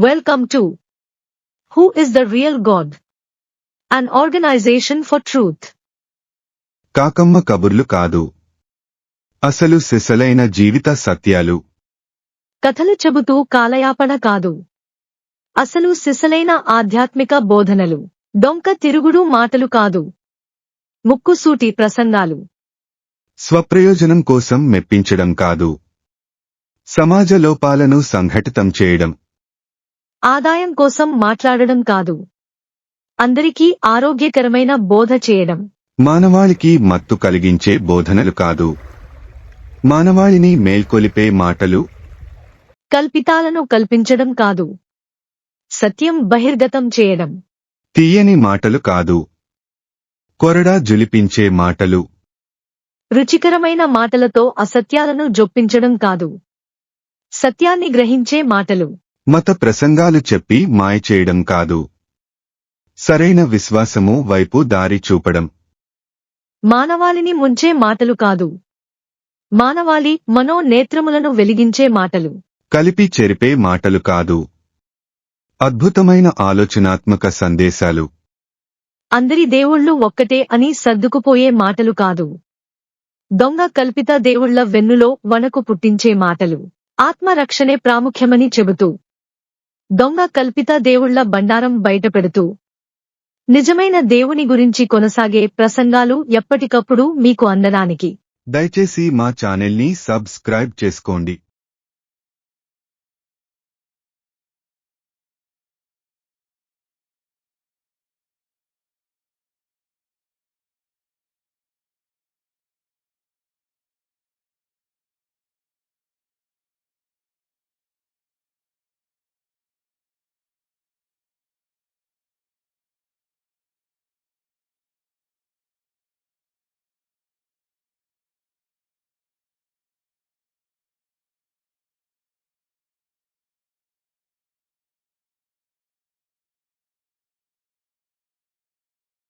Welcome to Who is the Real God? An organization for truth. కాకమ్మ కబుర్లు కాదు. అసలు సిసలైన జీవిత సత్యాలు. కథలు చెబుతూ కాలయాపన కాదు. అసలు సిసలైన ఆధ్యాత్మిక బోధనలు. డొంక తిరుగుడు మాటలు కాదు. ముక్కుసూటి ప్రసంగాలు. స్వప్రయోజనం కోసం మెప్పించడం కాదు. సమాజ లోపాలను సంఘటితం చేయడం. ఆదాయం కోసం మాట్లాడడం కాదు. అందరికీ ఆరోగ్యకరమైన బోధ చేయడం. మానవాళికి మత్తు కలిగించే బోధనలు కాదు. మానవాళిని మేల్కొలిపే మాటలు. కల్పితాలను కల్పించడం కాదు. సత్యం బహిర్గతం చేయడం. తీయని మాటలు కాదు. కొరడా జులిపించే మాటలు. రుచికరమైన మాటలతో అసత్యాలను జొప్పించడం కాదు. సత్యాన్ని గ్రహించే మాటలు. మత ప్రసంగాలు చెప్పి మాయ చేయడం కాదు. సరైన విశ్వాసము వైపు దారి చూపడం. మానవాళిని ముంచే మాటలు కాదు. మానవాళి మనోనేత్రములను వెలిగించే మాటలు. కలిపి చెరిపే మాటలు కాదు. అద్భుతమైన ఆలోచనాత్మక సందేశాలు. అందరి దేవుళ్ళు ఒక్కటే అని సర్దుకుపోయే మాటలు కాదు. దొంగ కల్పిత దేవుళ్ళ వెన్నులో వణకు పుట్టించే మాటలు. ఆత్మరక్షణే ప్రాముఖ్యమని చెబుతూ దొంగ కల్పిత దేవుళ్ళ బండారం బయటపెడుతూ. నిజమైన దేవుని గురించి కొనసాగే ప్రసంగాలు ఎప్పటికప్పుడు మీకు అందడానికి దయచేసి మా ఛానల్ని సబ్స్క్రైబ్ చేసుకోండి.